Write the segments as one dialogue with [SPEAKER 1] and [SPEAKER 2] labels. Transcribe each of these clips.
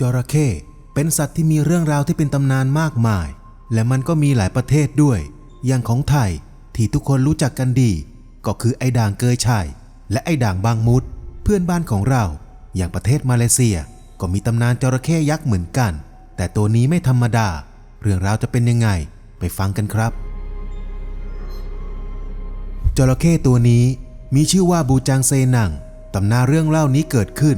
[SPEAKER 1] จระเข้เป็นสัตว์ที่มีเรื่องราวที่เป็นตำนานมากมาย และมันก็มีหลายประเทศด้วย อย่างของไทยที่ทุกคนรู้จักกันดี ก็คือไอ้ด่างเกยชัยและไอ้ด่างบางมุด เพื่อนบ้านของเรา อย่างประเทศมาเลเซีย ก็มีตำนานจระเข้ยักษ์เหมือนกัน แต่ตัวนี้ไม่ธรรมดา เรื่องราวจะเป็นยังไงไปฟังกันครับจระเข้ตัวนี้มีชื่อว่าบูจางเซนังตำนานเรื่องเล่านี้เกิดขึ้น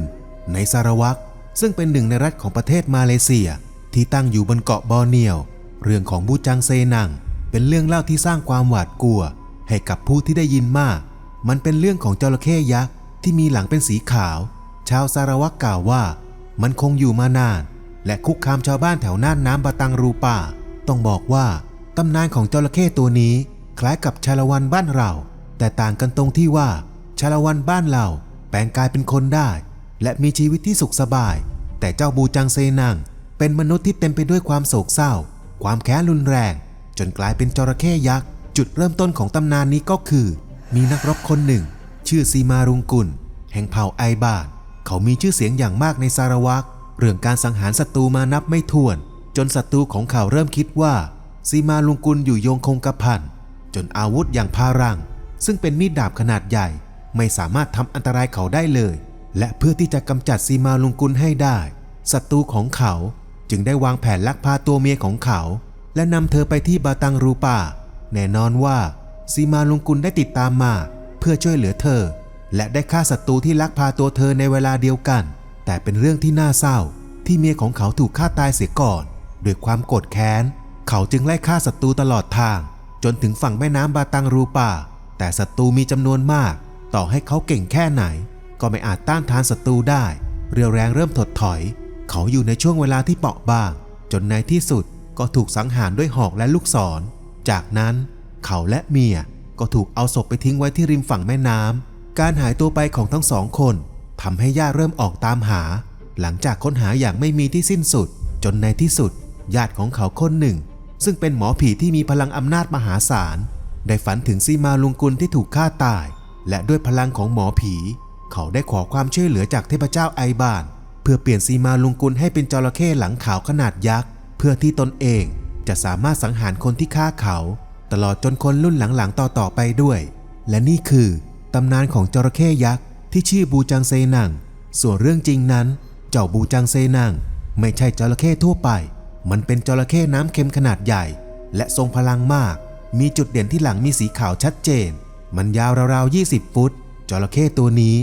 [SPEAKER 1] ในซาราวัก ซึ่งเป็นหนึ่งในรัฐของประเทศมาเลเซีย ที่ตั้งอยู่บนเกาะบอร์เนียว เรื่องของบูจางเซนัง เป็นเรื่องเล่าที่สร้างความหวาดกลัว ให้กับผู้ที่ได้ยินมาก มันเป็นเรื่องของจระเข้ยักษ์ที่มีหลังเป็นสีขาว ชาวซาราวักกล่าวว่า มันคงอยู่มานาน และคุกคามชาวบ้านแถวน่านน้ำบาตังรูป่า ต้องบอกว่าตำนานของจระเข้ตัวนี้ คล้ายกับชาละวันบ้านเรา แต่ต่างกันตรงที่ว่าชาละวันบ้านเราแปลงกายเป็นคนได้ และมีชีวิตที่สุขสบาย แต่เจ้าบูจังเซนังเป็นมนุษย์ที่เต็มไปด้วยความโศกเศร้า ความแค้นรุนแรง จนกลายเป็นจระเข้ยักษ์ จุดเริ่มต้นของตำนานนี้ก็คือ มีนักรบคนหนึ่ง ชื่อซีมารุงกุล แห่งเผ่าไอบานเขามีชื่อเสียงอย่างมากในสารวักเรื่องการสังหารศัตรูมานับไม่ถ้วน จนศัตรูของเขาเริ่มคิดว่าซีมาลุงกุลอยู่โยงคงกระพันจนอาวุธอย่างพารัง ซึ่งเป็นมีดดาบขนาดใหญ่ ไม่สามารถทำอันตรายเขาได้เลย และเพื่อที่จะกำจัดซีมาลุงกุลให้ได้ศัตรูของเขาจึงได้วางแผนลักพาตัวเมียของเขา และนำเธอไปที่บาตังรูปาแน่นอนว่าซีมาลุงกุลได้ติดตามมา เพื่อช่วยเหลือเธอ และได้ฆ่าศัตรูที่ลักพาตัวเธอในเวลาเดียวกัน แต่เป็นเรื่องที่น่าเศร้า ที่เมียของเขาถูกฆ่าตายเสียก่อนด้วยความโกรธแค้น เขาจึงไล่ฆ่าศัตรูตลอดทาง จนถึงฝั่งแม่น้ำบาตังรูปาแต่ศัตรูมีจำนวนมาก ต่อให้เขาเก่งแค่ไหน ก็ไม่อาจต้านทานศัตรูได้ เรียวแรงเริ่มถดถอย เขาอยู่ในช่วงเวลาที่เปราะบาง จนในที่สุดก็ถูกสังหารด้วยหอกและลูกศร จากนั้นเขาและเมียก็ถูกเอาศพไปทิ้งไว้ที่ริมฝั่งแม่น้ำ การหายตัวไปของทั้งสองคนทำให้ญาติเริ่มออกตามหา หลังจากค้นหาอย่างไม่มีที่สิ้นสุด จนในที่สุด ญาติของเขาคนหนึ่ง ซึ่งเป็นหมอผีที่มีพลังอำนาจมหาศาล ได้ฝันถึงซีมาลุงกุลที่ถูกฆ่าตาย และด้วยพลังของหมอผี เขาได้ขอความช่วยเหลือจากเทพเจ้าไอบาน เพื่อเปลี่ยนซีมาลุงกุลให้เป็นจระเข้หลังขาวขนาดยักษ์เพื่อที่ตนเองจะสามารถสังหารคนที่ฆ่าเขา ตลอดจนคนรุ่นหลังๆต่อๆไปด้วย และนี่คือตำนานของจระเข้ยักษ์ที่ชื่อบูจังเซนังส่วนเรื่องจริงนั้น เจ้าบูจังเซนังไม่ใช่จระเข้ทั่วไป มันเป็นจระเข้น้ำเค็มขนาดใหญ่ และทรงพลังมาก มีจุดเด่นที่หลังมีสีขาวชัดเจน มันยาวราวๆ 20 ฟุต จระเข้ตัวนี้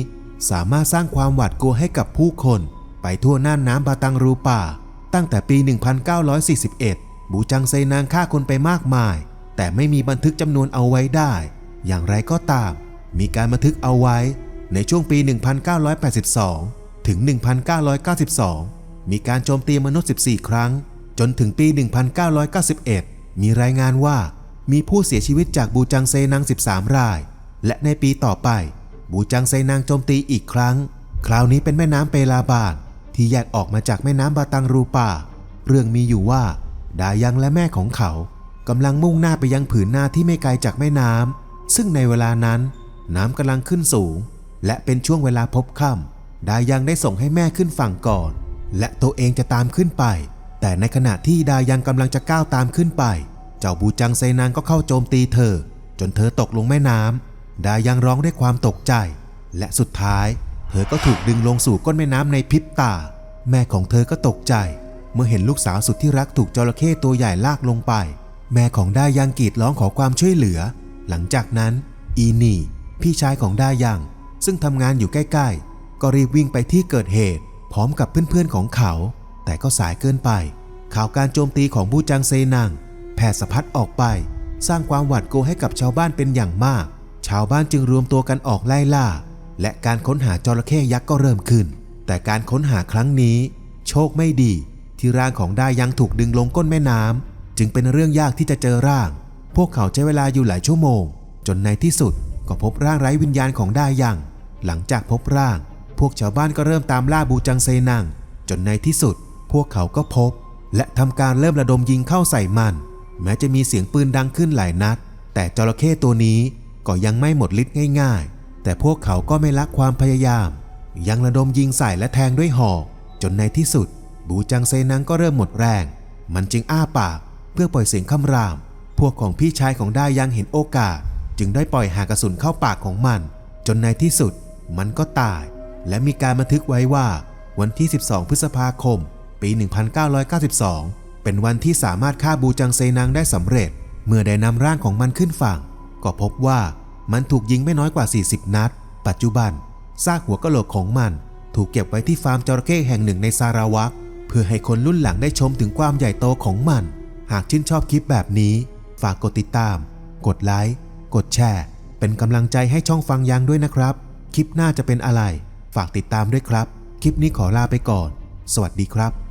[SPEAKER 1] สามารถสร้างความหวาดกลัวให้กับผู้คนไปทั่วน่านน้ำบาตังรูป่า ตั้งแต่ปี 1941 บูจังเซนางฆ่าคนไปมากมาย แต่ไม่มีบันทึกจำนวนเอาไว้ได้ อย่างไรก็ตาม มีการบันทึกเอาไว้ในช่วงปี 1982 ถึง 1992 มีการโจมตีมนุษย์ 14 ครั้ง จนถึงปี 1991 มีรายงานว่ามีผู้เสียชีวิตจากบูจังเซนัง 13 ราย และในปีต่อไป บูจังเซนังโจมตีอีกครั้ง คราวนี้เป็นแม่น้ำเปลาบานที่แยกออกมาจากแม่น้ำบาตังรูปาเรื่องมีอยู่ว่า ดายังและแม่ของเขากำลังมุ่งหน้าไปยังผืนนาที่ไม่ไกลจากแม่น้ำซึ่งในเวลานั้น น้ำกำลังขึ้นสูง และเป็นช่วงเวลาพบค่ำดายังได้ส่งให้แม่ขึ้นฝั่งก่อน และตัวเองจะตามขึ้นไป แต่ในขณะที่ดายังกำลังจะก้าวตามขึ้นไป เจ้าบูจังเซนางก็เข้าโจมตีเธอ จนเธอตกลงแม่น้ำ ดายังร้องด้วยความตกใจ และสุดท้าย เธอก็ถูกดึงลงสู่ก้นแม่น้ำในพริบตา แม่ของเธอก็ตกใจ เมื่อเห็นลูกสาวสุดที่รักถูกจระเข้ตัวใหญ่ลากลงไป แม่ของดายังกรีดร้องขอความช่วยเหลือ หลังจากนั้น อีนี่ พี่ชายของดายัง ซึ่งทำงานอยู่ใกล้ ๆ ก็รีบวิ่งไปที่เกิดเหตุ พร้อมกับเพื่อนๆของเขา แต่ก็สายเกินไป ข่าวการโจมตีของบูจังเซนังแผ่สะพัดออกไป สร้างความหวาดกลัวให้กับชาวบ้านเป็นอย่างมาก ชาวบ้านจึงรวมตัวกันออกไล่ล่า และการค้นหาจระเข้ยักษ์ก็เริ่มขึ้น แต่การค้นหาครั้งนี้ โชคไม่ดี ที่ร่างของไดายังถูกดึงลงก้นแม่น้ำจึงเป็นเรื่องยากที่จะเจอร่าง พวกเขาใช้เวลาอยู่หลายชั่วโมง จนในที่สุดก็พบร่างไร้วิญญาณของไดายัง หลังจากพบร่าง พวกชาวบ้านก็เริ่มตามล่าบูจังเซนังจนในที่สุด พวกเขาก็พบ และทำการเริ่มระดมยิงเข้าใส่มัน แม้จะมีเสียงปืนดังขึ้นหลายนัด แต่จระเข้ตัวนี้ ก็ยังไม่หมดฤทธิ์ง่าย ๆ แต่พวกเขาก็ไม่ละความพยายาม ยังระดมยิงใส่และแทงด้วยหอกจนในที่สุด บูจังเซนังก็เริ่มหมดแรง มันจึงอ้าปาก เพื่อปล่อยเสียงคำราม พวกของพี่ชายของได้ยังเห็นโอกาส จึงได้ปล่อยหากระสุนเข้าปากของมัน จนในที่สุด มันก็ตาย และมีการบันทึกไว้ว่าวันที่ 12 พฤษภาคม ปี 1992 เป็นวันที่สามารถฆ่าบูจังเซนังได้สำเร็จ เมื่อได้นำร่างของมันขึ้นฝั่ง ก็พบว่ามันถูกยิงไม่น้อยกว่า 40 นัด ปัจจุบันซากหัวกะโหลกของมัน ถูกเก็บไว้ที่ฟาร์มจระเข้แห่งหนึ่งในซาราวักเพื่อให้คนรุ่นหลังได้ชมถึงความใหญ่โตของมัน หากชื่นชอบคลิปแบบนี้ ฝากกดติดตาม กดไลค์ กดแชร์ เป็นกำลังใจให้ช่องฟังยังด้วยนะครับ คลิปหน้าจะเป็นอะไร ฝากติดตามด้วยครับ คลิปนี้ขอลาไปก่อน สวัสดีครับ